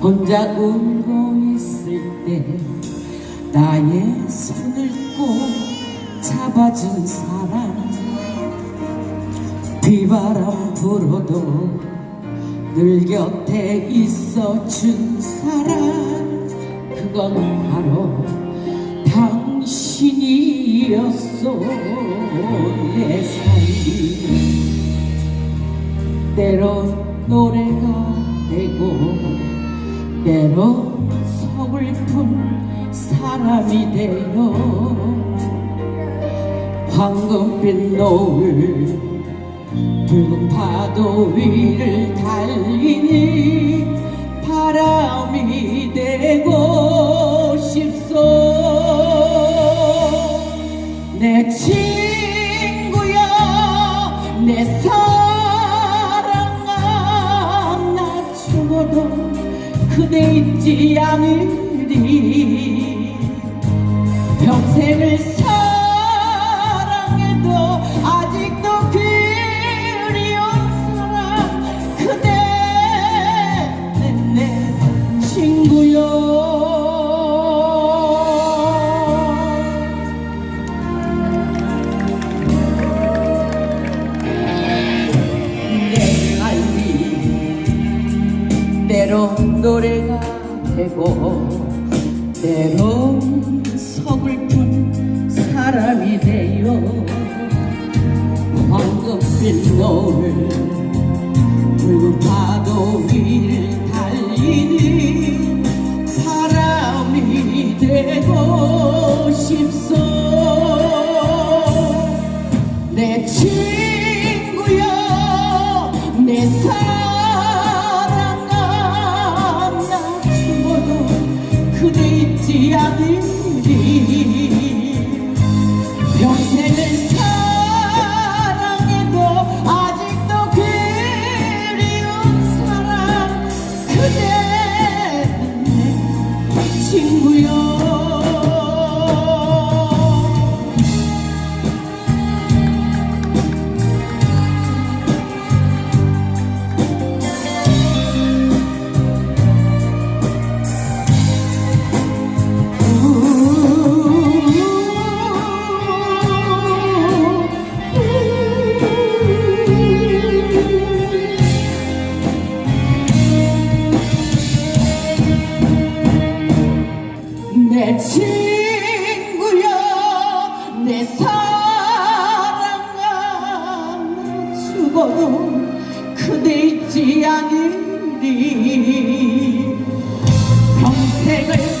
혼자 울고 있을 때 나의 손을 꼭 잡아준 사람. 비바람 불어도 늘 곁에 있어준 사람. 그건 바로 당신이었어 내 삶이 노래가 되고 때로 서글픈 사람이 되어 황금빛 노을 붉은 파도 위를 달리니 바람이 되고 싶소. 내 친구야 내 사랑아 나 죽어도 그대 잊지 않으리 평생을 되고 때론 서글픈 사람이 되요 황금빛 노을 붉은 파도 위를 달리는 사람이 되고 싶소. 내 친구여 내 사랑 그대 잊지 않으리 평생을 사랑해도 아직도 그리운 사랑. 친구여 내 사랑아 죽어. 그대 있지 않으니 평생을